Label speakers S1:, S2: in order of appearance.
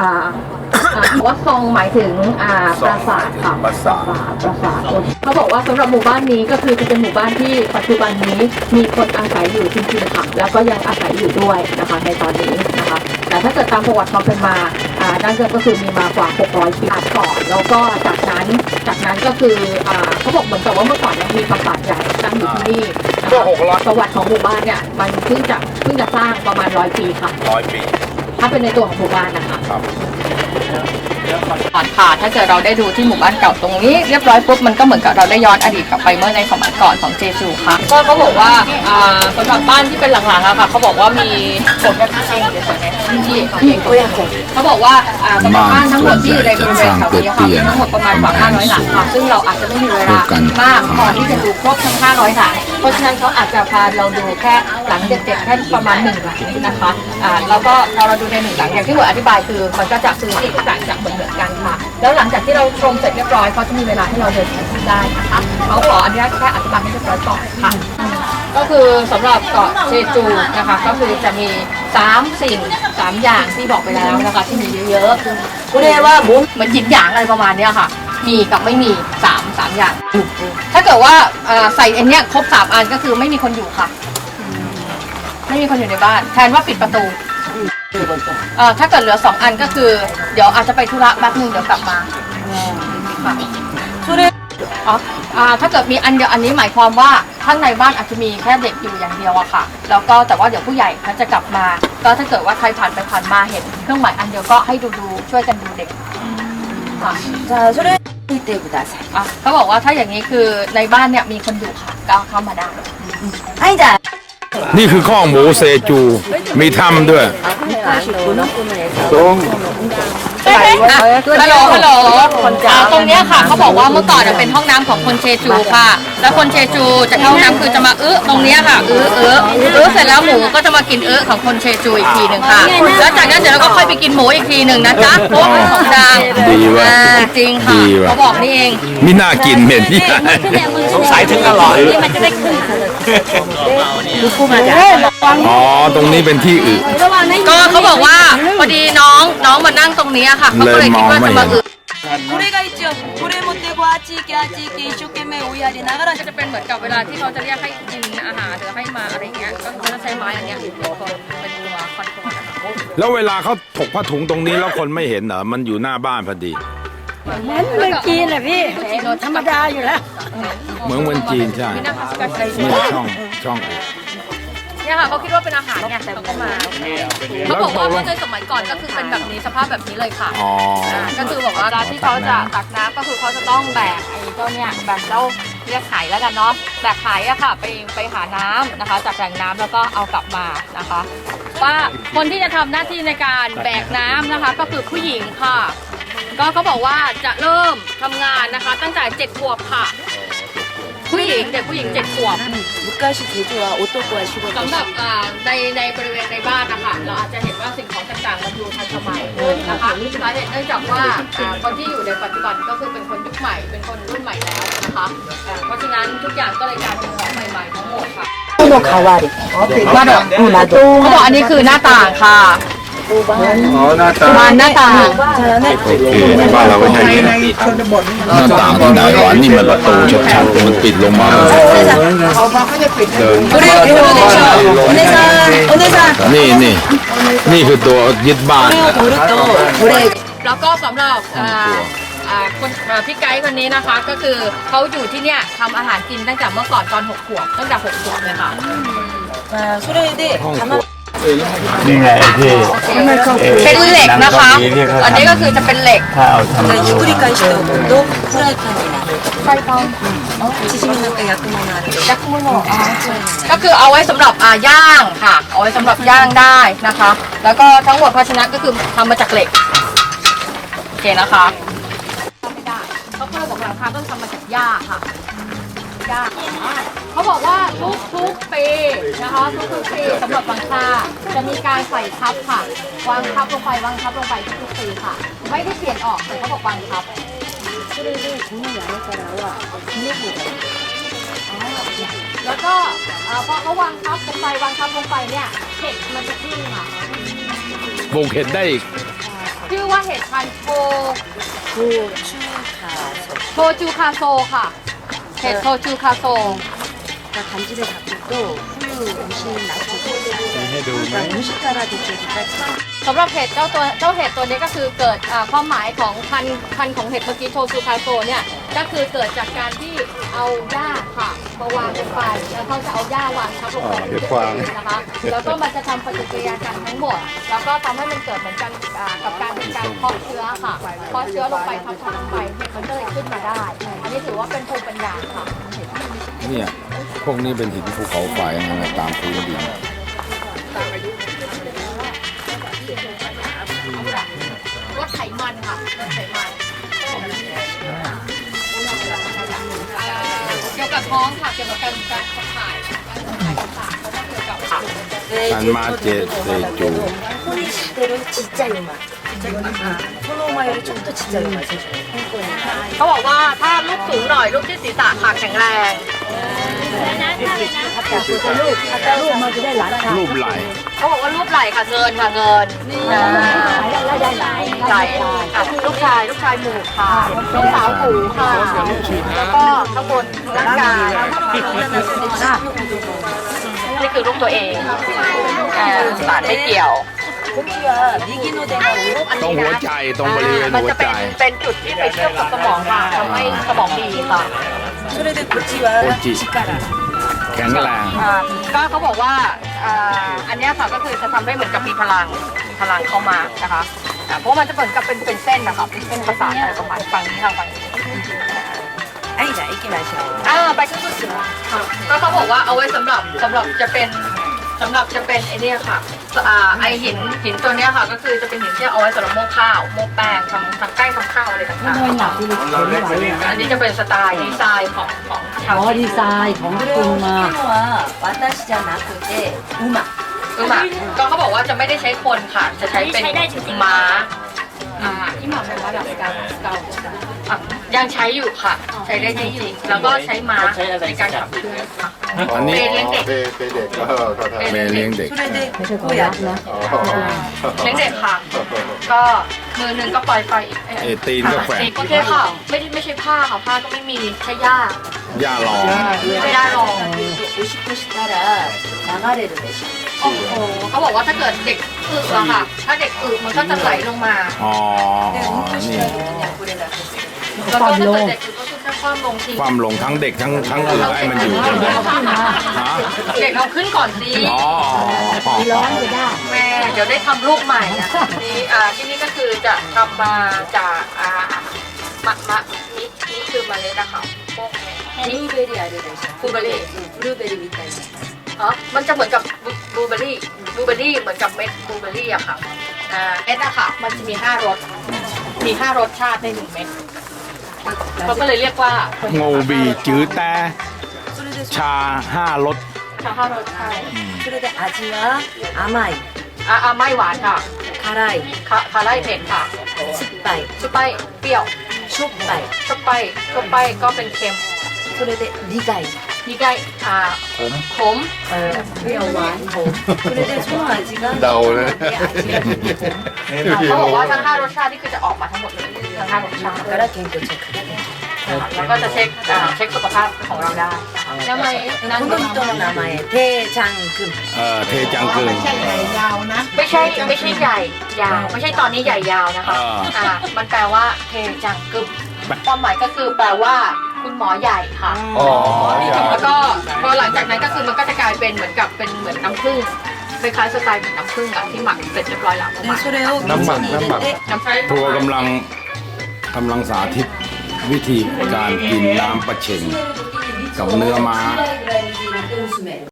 S1: อ่าอ่าวัดทรงหมายถึงอ่าปราสาทค่ะ
S2: ปราสาท
S1: ปราสาทเขาบอกว่าสำหรับหมู่บ้านนี้ก็คือจะเป็นหมู่บ้านที่ปัจจุบันนี้มีคนอาศัยอยู่จริงๆค่ะแล้วก็ยังอาศัยอยู่ด้วยนะคะในตอนนี้นะคะแต่ถ้าเกิดตามประวัติความเป็นมาอ่าดั้งเดิมก็คือมีมากว่า 600 ปีก่อนแล้วก็จากนั้นจากนั้นก็คืออ่าเขาบอกเหมือนกับว่าเมื่อก่อนเนี่ยมีปราสาทใหญ่ตั้งอยู่ที่นี่นะ
S2: ก็
S1: คะ
S2: หกร้อย
S1: ประวัติของหมู่บ้านเนี่ยมันเพิ่งจะเพิ่งจะสร้างประมาณร้อยปีค่ะ
S2: ร้อยปี
S1: ถ้าเป็นในตัวของหมู่บ้านนะคะ
S2: ครับ
S1: ก่อนค่ะถ้าเกิดเราได้ดูที่หมู่บ้านเก่าตรงนี้เรียบร้อยปุ๊บมันก็เหมือนกับเราได้ย้อนอดีตกลับไปเมื่อในสมัยก่อนของเจจูค่ะก็เขาบอกว่าอ่าสำหรับบ้านที่เป็นหลังๆอะค่ะเขาบอกว่ามีผลกระทบเองเดี๋ยวก่อนนะที่ของเองเขาบอกว่าอ่าสำหรับบ้านทั้งหมดที่อยู่ในบริเวณแถวนี้ค่ะมีทั้งหมดประมาณกว่า500หลังค่ะซึ่งเราอาจจะไม่มีเวลามากพอที่จะดูครบทั้ง500หลัง เพราะฉะนั้นเขาอาจจะพาเราดูแค่หลังเด็ดๆแค่ประมาณหนึ่งหลังนะคะอ่าแล้วก็พอเราดูในหนึ่งหลังอย่างที่ผมอธิบายคือมันก็จะซื้อที่ทุกหลังจากเหมือนๆกันค่ะ แล้วหลังจากที่เราชมเสร็จเรียบร้อยเขาจะมีเวลาให้เราเดินชมได้นะคะเขาขออนุญาตแค่อธิบายให้เรียบร้อยก่อนค่ะก็คือสำหรับเกาะเชจูนะคะก็คือจะมี3สิ่ง3อย่างที่บอกไปแล้วนะคะที่มีเยอะๆคุณเรียกว่าบุ้เหมือนหยินหยางอะไรประมาณเนี้ยค่ะ มีกับไม่มีสามสามอย่าง ถ้าเกิดว่าใส่อันเนี้ยครบสามอันก็คือไม่มีคนอยู่ค่ะ ไม่มีคนอยู่ในบ้าน แทนว่าปิดประตูถ้าเกิดเหลือสองอันก็คือ เดี๋ยวอาจจะไปธุระแป๊บนึงเดี๋ยวกลับมาช่วะอ๋ออ่าถ้าเกิดมีอันเดียวอันนี้หมายความว่าข้างในบ้านอาจจะมีแค่เด็กอยู่อย่างเดียวอะค่ะ แล้วก็แต่ว่าเดี๋ยวผู้ใหญ่เขาจะกลับมา ก็ถ้าเกิดว่าใครผ่านไปผ่านมาเห็น เครื่องหมายอันเดียวก็ให้ดูดูช่วยกันดูเด็กค่ะ
S3: จะช่,วย 見てください
S1: อ่ะเขาบอกว่าถ้าอย่างนี้คือในบ้านเนี่ยมีคนอยู่ค่ะก็เข้ามาได้
S3: はいじゃあ
S2: นี่คือข้องหมูเซจู มีถ้ำด้วย
S1: ฮัลโหลฮัลโหลอ่าตรงเนี้ยค่ะเขาบอกว่าเมื่อก่อนอะเป็นห้องน้ำของคนเชจูค่ะ แล้วคนเชจูจะเข้าห้องน้ำคือจะมาอื้อตรงเนี้ยค่ะอื้ออื้ออื้อเสร็จแล้วหมูก็จะมากินอื้อของคนเชจูอีกทีหนึ่งค่ะ แล้วจากนั้นเดี๋ยวเราก็ค่อยไปกินหมูอีกทีหนึ่งนะจ๊ะเพราะว่าเป็นของดัง
S2: ดีว่ะ
S1: อ่าจริงค่ะ
S2: ดีว่ะ
S1: เขาบอกนี่เอง
S2: มีน่ากินเหม็นที่ไหน
S4: สงสัยถึงอร่อย
S2: อ๋อตรงนี้เป็นที่อึ
S1: ก็เขาบอกว่าพอดีน้องน้องมานั่งตรงนี้อะค่ะเขาก็เลยคิดว่าจะมาอื้อ
S3: これが一応これ持ってこうあっち行けあっち行け一生懸命追いやりながら
S1: ก็จะเป็นเหมือนกับเวลาที่เขาจะเรียกให้กินอาหารหรือให้มาอะไรเงี้ยก็เขาจะใช้ไม้อันเนี้ยเป็นคนเป็นตัวคอนโทรลนะคะ
S2: แล้วเวลาเขาถกผ้าถุงตรงนี้แล้วคนไม่เห็นเหรอ มันอยู่หน้าบ้านพอดี
S1: เมืองจีนอะพี่ธรรมดาอยู่แล้ว
S2: เหมือนเมืองจีนใช่
S1: นี่นะคะสกัดใจ
S2: นี่ช่องช่องอึ
S1: เนี่ยค่ะเขาคิดว่าเป็นอาหารไงแต่เขาก็มาเขาบอกว่าเมื่อในสมัยก่อนก็คือเป็นแบบนี้สภาพแบบนี้เลยค่ะ
S2: อ๋อา
S1: ก็คือบอกว่า เวลาที่เขาจะตักน้ำก็คือเขาจะต้องแบกไอ้เจ้าเนี่ยแบกเจ้าเรียกไข่แล้วกันเนาะแบกไข่อะค่ะไปไปหาน้ำนะคะ จากแหล่งน้ำแล้วก็เอากลับมานะคะ ว่าคนที่จะทำหน้าที่ในการแบกน้ำนะคะ ก็คือผู้หญิงค่ะ ก็เขาบอกว่าจะเริ่มทำงานนะคะ ตั้งแต่เจ็ดขวบค่ะ ผู้หญิงเด็กผู้หญิงเจ็ดขวบ
S3: 昔実は男は仕事
S1: สำหรับอ่าในในบริเวณในบ้านนะคะเราอาจจะเห็นว่าสิ่งของต่างๆมันดูทันสมัยนะคะสาเหตุเนื่องจากว่าอ่าคนที่อยู่ในปัจจุบันก็คือเป็นคนยุคใหม่ เป็นคนรุ่นใหม่แล้วนะคะอ่าเพราะฉะนั้นทุกอย่างก็เลยกลายเป็นของใหม่ๆทั้งหมดค่ะ
S3: の代わり
S1: มาดอกเขาบอกอันนี้คือหน้าต่างค่ะ ดูบ้าน
S2: อ๋อหน้าตา
S1: บ้านหน้าต่าง
S2: โอเคบ้านเราก็ใช่ในในชนบทหน้าต่างที่ไหนวะนี่มันประตูชัดๆมันปิดลงมาเขา
S3: พอเขาจะปิดเดินี่ยเชียวเนี่
S2: นี่นี่คือตัวยึดบ้าน
S1: แล้วก็สำหรับคนพี่ไกด์คนนี้นะคะ ก็คือเขาอยู่ที่เนี่ยทำอาหารกินตั้งแต่เมื่อก่อนตอน6ขวบตั้งแต่6ขวบเลยค่ะ
S3: สุดเลยดิท
S4: นี่ไงพี่
S1: เป็นเหล็กนะคะ อันนี้ก็คือจะเป็นเหล็ก
S4: ถ้าเอาทำ
S3: ดู
S1: ไฟฟองจักมุโนะก็คือเอาไว้สำหรับอ่าย่างค่ะ เอาไว้สำหรับย่างได้นะคะ แล้วก็ทั้งหมดภาชนะก็คือทำมาจากเหล็กโอเคนะคะไม่ได้เพราเพิ่มบอกหลังคาต้องทำมาจากหญ้าค่ะหญ้า เขาบอกว่าทุกทุกๆปีนะคะทุกทุกๆปีสำหรับบังค่าจะมีการใส่ทับค่ะ วางทับลงไปวางทับลงไปทุกทุกๆปีค่ะ ไม่ได้เปลี่ยนออกแต่เขาบอกวางทับ แล้วก็เอ่อพอเขาวางทับลงไปวางทับลงไปเนี่ยเห็ดมันจะขึ้นค่ะ
S2: บุกเห็นได้อีก
S1: ชื่อว่าเห็ดพันธุ์โคโคจูคาโซค่ะ เห็ดโคจูคาโซ
S3: 간집에 갖고 또 후유 음식 놔두고 그러니까 음식 따라 드시기가 참
S1: สำหรับเห็ดเจ้าตัวเจ้าเห็ดตัวนี้ก็คือเกิดอ่าความหมายของพันธุ์พันธุ์ของเห็ดเมื่อกี้โทซูคาโซเนี่ยก็คือเกิดจากการที่เอาหญ้าค่ะมาวางลงไปแล้วเขาจะเอาหญ้าวางทับลงไป
S2: อ๋อเห็ดฟาง
S1: นะคะแล้วก็มันจะทำปฏิกิริยากันทั้งหมด แล้วก็ทำให้มันเกิดเหมือนกันอ่ากับการเป็นการเพาะเชื้อค่ะเพาะเชื้อลงไปทับทับลงไปเห็ดมันก็เลยขึ้นมาได้ อันนี้ถือว่าเป็นภูมิปัญญาค่ะ
S2: เนี่ย พวกนี้เป็นหินภูเขาไฟนะตามพื้นดิน
S1: ลดไขมันค่ะลดไขมันอ่าเกี่ยวกับท้องค่ะ เกี่ยวกับการการขับถ่ายการขับถ่ายต่างๆแล้วก็เกี่ยวกับค่ะ
S2: อันมาเจเตจู
S3: 소리 시대로 진짜 요만 소노마요를 좀더 진짜 요만 해줘요
S1: เขาบอกว่าถ้าลูกสูงหน่อยลูกที่ศีรษะขาแข็งแรง
S3: ถ้าเลยนะลูกจะได้
S2: รูปไหล
S1: เขาบอกว่ารูปไหลค่ะเงินค่ะเงิน
S3: นี่ได้ไหล
S1: ไหลลูกชายลูกชายหมู่ค่ะลูกสาวปู่ค่ะแล้วก็ข้างบนร่างกายนี่คือรูปตัวเองอ่าสารไม่เกี่ยว
S2: ตรงหัวใจตรงบริเวณ
S1: มัน
S2: หัว
S1: จะ
S2: ใจ
S1: เป็นเป็นจุดที่ไปเชื่อมกับสมองค่ะทำให้สมองดีค่ะ
S3: それでこっち
S2: はこ
S3: っち力
S2: แข็งแรง
S1: ก็เขาบอกว่าอันนี้ยค่ะก็คือจะทำให้เหมือนกับมีพลังพลังเข้ามานะคะเพราะมันจะเหมือนกับเป็นเป็นเส้นนะคะเป็นเส้ประสาทอะไรประมาณฝั่งนี้ค่ะฝั่งนี้
S3: ไอ้はいじゃあ行きましょう
S1: อ่าไปก็คือเสือค่ะก็เขาบอกว่าเอาไว้สำหรับสำหรับจะเป็นสำหรับจะเป็นไอเนี้ยค่ะ อไอหินหินตัวเนี้ยค่ะ ก็คือจะเป็นหินที่เอาไว้สำหรับโม่ข้าวโม่แป้งทำทำแป้งทำข้าวอะไรต่างไม่าเอยๆอันนี้จะเป็นสไตล์ดีไซน์ของของชาว
S5: อ๋อดีไซน์ของกรุงมา
S3: は私じゃなาて馬
S1: คือหมาก็เขาบอกว่าจะไม่ได้ใช้คนค่ะ จะใช้เป็นม้าอ่าที่หมอบอกว่าแบบเก่าเก่า อ่ะยังใช้อยู่ค่ะ ใช้ได้จริงๆแล้วก็ใช้ม้าในการขับเคลื่อนค่ะ
S2: อันนี้
S1: เลี้ยงเด็ก
S6: เปเปเด็กก็ก็ทำ
S2: แม่เลี้ยงเด็ก
S3: 소래대 고야
S6: อ๋อ
S1: เลี้ยงเด็กค่ะ ก็มือหนึ่งก็ปล่อยไฟอีก
S2: เอตีนก็แฝง
S1: โอเคค่ะ ไม่ได้ไม่ใช่ผ้าค่ะผ้าก็ไม่มีใช้หญ้า
S2: ย่าลอง
S1: ใช้หญ้ารอง
S3: 50분씩 따라 나가래를 내시
S1: โอ้โหเขาบอกว่าถ้าเกิดเด็กอึอะค่ะ ถ้าเด็กอึมันก็จะไหลลงมา
S2: อ๋อ
S3: 네,
S2: นี่
S3: 그냥 뿌려다
S1: แล้วก็ถ้าเกิดเด็กอยู่ก็คือแคความลงที
S2: ความลงทั้งเด็กทั้งทั้งอื่นให้มันอยู่กันหมฮะ
S1: เด็กเราขึ้นก่อนดี
S2: อ๋ออ๋
S5: ร้อนอยได้
S1: แม่เดี๋ยวได้ทำลูกใหม่อะนี่อ่าที่นี่ก็คือจะทำมาจากอ่ามะมะนี่นี่คือมาเล็ดนะคะพวกเบรเนี้ย
S3: ブルーベリーある
S1: でしょブルーベリー、อん、ブ
S3: ルーベリーみたい
S1: อ๋อมันจะเหมือนกับบลูเบอร์รี่บลูเบอร์รี่เหมือนกับเม็ดบลูเบอร์รี่อะค่ะอ่าเม็ดอะค่ะ มันจะมีห้ารสมีห้ารสชาติในหนึ่งเม็ด เขาก็เลยเรียกว่า
S2: งูบีจื้อแต่ชาห้ารส
S1: ชาห้ารสใช่
S3: それで味は甘いอาจิ
S1: อาอาไม่าไม่หวานค่ะ
S3: คาไร
S1: คาคาไรเผ็ดค่ะ
S3: 酸ไป
S1: い酸っไปเปรี้ยว
S3: しょっ
S1: ไปしょっไปしょっไปก็เป็นเค็ม
S3: そดี苦い
S1: นี่ไก่อ่าผม
S2: ขม
S3: เออเปรี้ยวหวาน
S1: ขม
S3: คุณจะช่วยจริงๆ
S6: เดาเล
S1: เขาบอกว่าทั้งห้ารสชาตินี่คือจะออกมาทั้งหมดเลยทั้งห้ารสชาติ
S3: ก็ได้กินกุชิ
S1: แล้วก็จะเช็คอ่เช็คสุขภาพของเราได้ทำไมนั่น
S3: ก็ตัวนามัยเทชังคือ
S2: เออเทจังกึ่ไม่ใช่ใหญ่ย
S6: าวนะ
S1: ไม่ใช่ไม่ใช่ใหญ่ยาวไม่ใช่ตอนนี้ใหญ่ยาวนะคะ
S2: อ่า
S1: มันแปลว่าเทจังกึมความหมายก็คือแปลว่า คุณหมอใหญ่ค่ะ
S6: อ๋อ
S1: หมอใหญ่ มันก็จะกลายเป็นเหมือนกับเป็นเหมือนน้ำผึ้งคล้ายสไตล์เหมือนน้ำผึ้งอะที่หมักเสร็จเรียบร้อยแล้วน้ำหมั
S3: ก
S6: น้ำหมั
S3: ก
S1: น้ำผึ้ง
S2: ทัวกำลังกำลังสาธิตวิธีการกินน้ำประเชงกับเนื้อม้า